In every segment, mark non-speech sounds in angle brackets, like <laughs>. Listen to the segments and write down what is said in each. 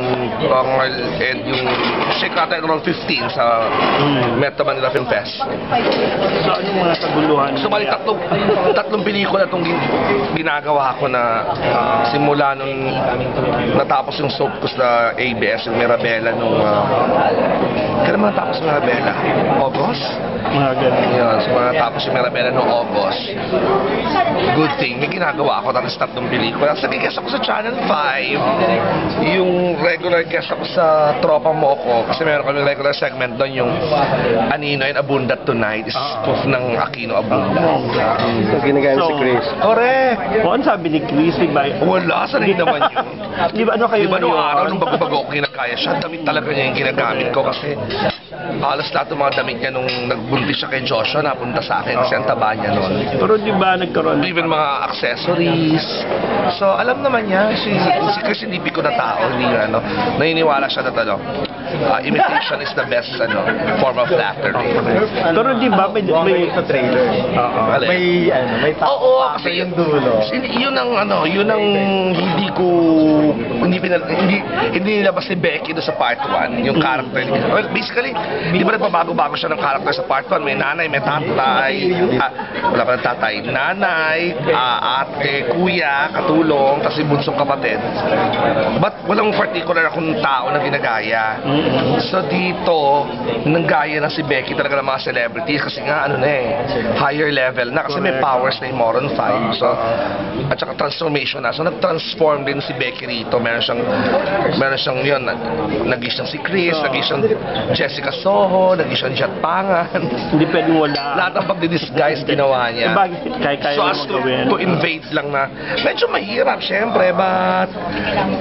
Bangal and yung Shake ata around 15 sa Meta Manila Film Fest. So, anong mga kaguluhan? So, bali tatlong, tatlong pelikula itong gin, ginagawa ko na ah, simula nung natapos yung soap ko sa ABS, yung Mirabella nung... Uh, kailan mo natapos yung Mirabella? August? Mga ganun. Yun, so natapos yung Mirabella nung August. Good thing, may ginagawa ako tapos tatlong pelikula. Sabi guest ako sa Channel 5, yung regular guest ako sa Tropa Mo ko, kasi meron kami regular segment doon yung Anino and Abunda Tonight, is spoof ng Aquino Abunda. So, ginagamit si Chris. Correct! O, ano sabi ni Chris? Di ba? Wala, sanay naman yun. Di ba ano kayo Di ba nung ngayon? araw, nung bago-bago ako kinakaya siya, damit talaga niya yung ginagamit ko kasi halos lahat ng mga damit niya nung nagbuntis siya kay Joshua, napunta sa akin kasi ang taba niya noon. Pero di ba nagkaroon? Even mga accessories. So, alam naman niya, si, si Chris hindi piko na tao, hindi yun, ano, naniniwala siya na ano, ah, imitation is the best ano, form of flattery. Pero di ba may... may sa trailer. Oo. May, ano, may top Oo, kasi yung dulo. Yun- Yun ang ano, yun ang hindi ko pinal, hindi hindi nilabas ni Becky doon sa part 1, yung character niya. Well, basically, di ba nagbabago-bago siya ng character sa part 1? May nanay, may tatay, ah, wala pa ng tatay, nanay, ah, ate, kuya, katulong, tapos yung bunsong kapatid. But walang particular akong tao na ginagaya. So dito, nanggaya na si Becky talaga ng mga celebrities kasi nga ano na eh, higher level na kasi may powers na yung Moron 5. So, at saka transformation na. So nag-transform din si Becky rito. Meron siyang, meron siyang yun, nag, naging siyang si Chris, naging siyang Jessica Soho, naging siyang Jet Pangan. Hindi pwedeng wala. Lahat ng pagdi-disguise ginawa niya. bakit? Kaya-kaya So mo as to, to invade lang na, medyo mahirap syempre, but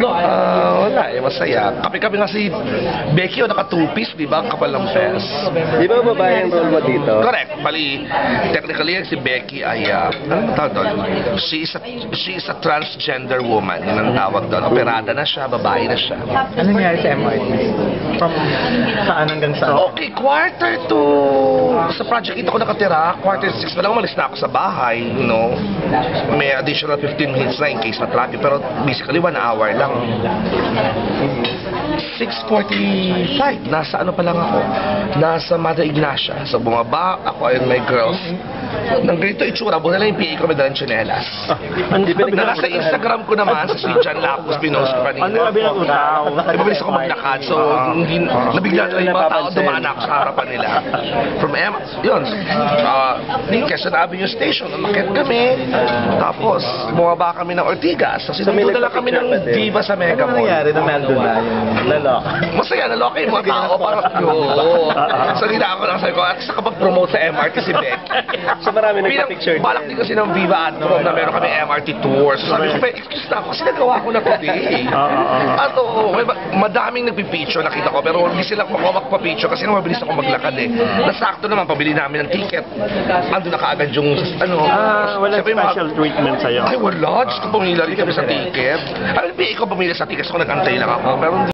ah, wala eh, masaya. Kapi-kapi nga si Becky o naka two-piece, di ba? Kapal ng fest. Di ba babae ang role mo dito? Correct. Bali, technically si Becky ay, uh, ano tawag doon? She is, a, she is a transgender woman. Yun ang tawag doon. Operada na siya, babae na siya. Ano nangyari sa MRT? From saan hanggang saan? Okay, quarter to... Sa project ito ko nakatira, quarter to six pa lang umalis na ako sa bahay, you know. May additional 15 minutes na in case na traffic, pero basically one hour lang. 6.45, nasa ano pa lang ako, nasa Mother Ignacia. So bumaba, ako and my girls. Nang ganito itsura, buhay lang yung PA ko, may dalang tsinelas. Na nasa Instagram ko naman, sa si John Lapus, pinost ko kanina. Ano sabi ng utaw? Ay, mabilis ako maglakad. So, hindi, nabigla na yung mga tao dumaan ako sa harapan nila. From M, yun, uh, Quezon Avenue Station, umakit kami. Tapos, bumaba kami ng Ortigas. So, sinundo na lang kami ng Viva sa Mega Ano Mall. nangyari na nandun na yung lalok? Masaya, naloka yung mga tao. Parang, <laughs> oo. So, nila ako lang sabi ko, at sa kapag-promote sa MRT si Beck. So marami nagpa-picture balak din kasi ng Viva at Prom na meron kami MRT tour. So sabi ko, "Pe, excuse na ako kasi nagawa ko na today. At oo, may ba- madaming nagpipicture nakita ko pero hindi sila kumawak pa picture kasi nga mabilis ako maglakad eh. Nasakto naman, pabili namin ng ticket. Ando na kaagad yung ano. Ah, wala Siyempre, mga- special treatment sa'yo. Ay wala, Diyos ko pumila rin kami sa ticket. Alam, ikaw pumili sa ticket, so nag-antay lang ako. Pero hindi